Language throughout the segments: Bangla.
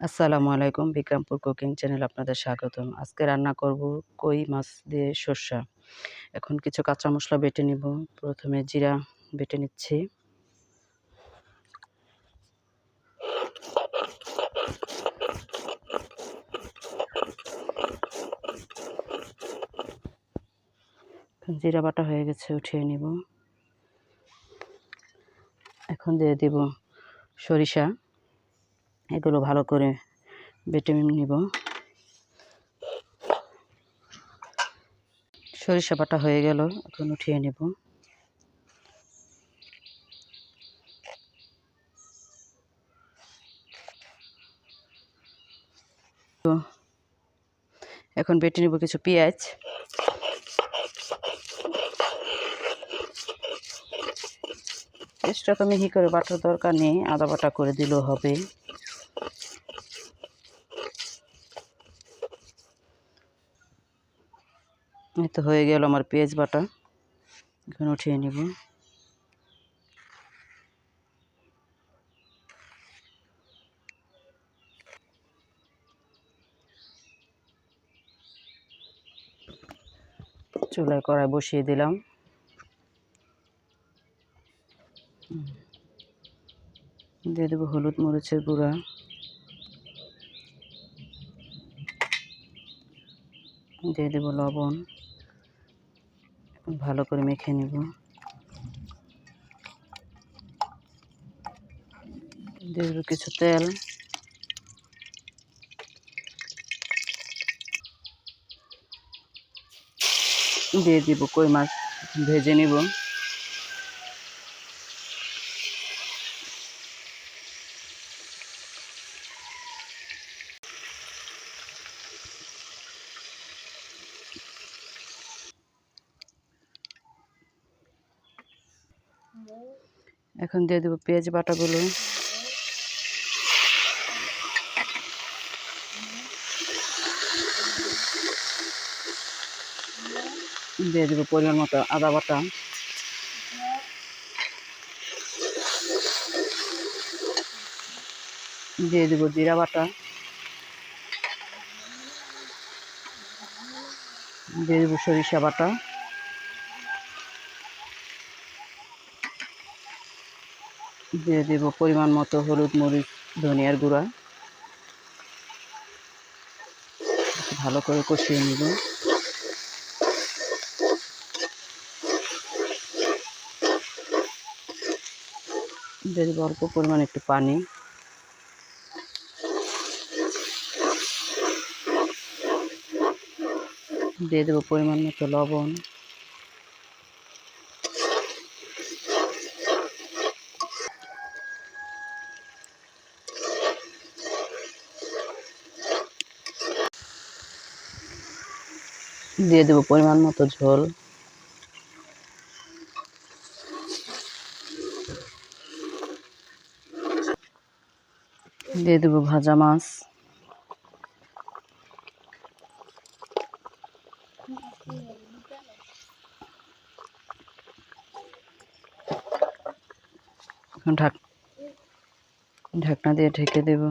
আসসালামু আলাইকুম, বিক্রমপুর কুকিং চ্যানেল আপনাদের স্বাগতম। আজকে রান্না করব কই মাছ দিয়ে সর্ষা। এখন কিছু কাঁচা মশলা বেটে নিব। প্রথমে জিরা বেটে নিচ্ছি। জিরা বাটা হয়ে গেছে, উঠিয়ে নিব। এখন দিয়ে দিব সরিষা। এগুলো ভালো করে বেটে নিব। সরিষা বাটা হয়ে গেল, এখন উঠিয়ে নেব। এখন বেটে নেব কিছু পেঁয়াজ। পেঁয়াজটা তো মিহি করে বাটার দরকার নেই, আদা বাটা করে দিলেও হবে। তো হয়ে গেল আমার পেঁয়াজ বাটা। এখন উঠিয়ে নিব। চুলায় কড়াই বসিয়ে দিলাম। দিয়ে দেবো হলুদ মরিচের গুঁড়া। দিয়ে দেবো লবণ। ভালো করে মেখে নেব। দেবো কিছু তেল। দিয়ে দিব কই মাছ ভেজে নিব। এখন দিয়ে দেবো পেঁয়াজ বাটাগুলো। দিয়ে দেবো পরিমাণ মতো আদা বাটা। দিয়ে দেবো জিরা বাটা। দিয়ে দেবো সরিষা বাটা। দিয়ে দেব পরিমাণ মতো হলুদ, মরিচ, ধনিয়ার গুঁড়া। ভালো করে কষিয়ে নেব। দিয়ে দেবো অল্প পরিমাণ একটু পানি। দিয়ে দেবো পরিমাণ মতো লবণ। দিয়ে দেবো পরিমাণ মতো ঝোল। দিয়ে দেবো ভাজা মাছ। ঢাক, ঢাকনা দিয়ে ঢেকে দেব।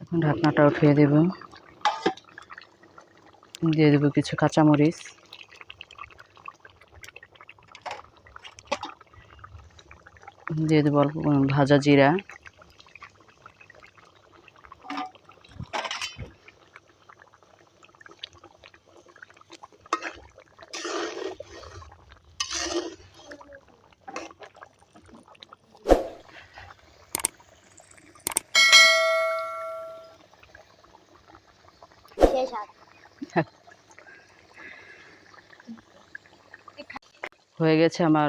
এখন ঢাকনাটা উঠিয়ে দেব। দিয়ে দেবো কিছু কাঁচামরিচ। দিয়ে দেবো অল্প ভাজা জিরা। শেষ হয়ে গেছে আমার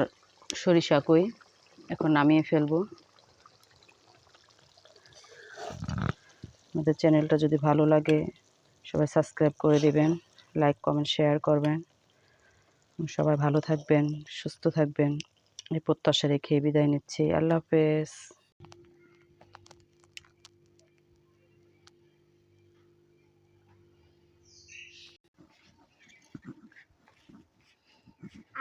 সরিষা কই। এখন নামিয়ে ফেলব। আমাদের চ্যানেলটা যদি ভালো লাগে, সবাই সাবস্ক্রাইব করে দিবেন, লাইক, কমেন্ট, শেয়ার করবেন। সবাই ভালো থাকবেন, সুস্থ থাকবেন। এই প্রত্যাশা রেখে বিদায় নিচ্ছি। আল্লাহ হাফেজ।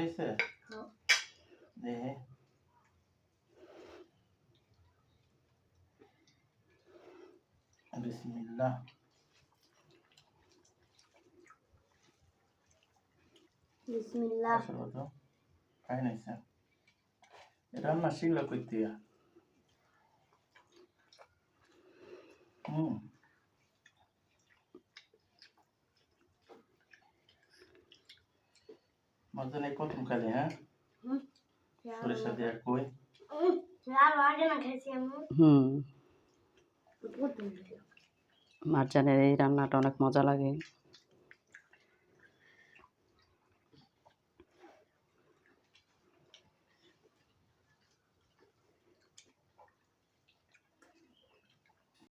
Ise? Deh. Bismillah. বিসমিল্লাহ আসলে তো খাই নাইছে রান্না শিখলা করতে হুম মজা নেই প্রথম খালি হ্যাঁ সরিষা দিয়ে কই আর আগে না খাইছি আমি হুম মারজানের এই রান্নাটা অনেক মজা লাগে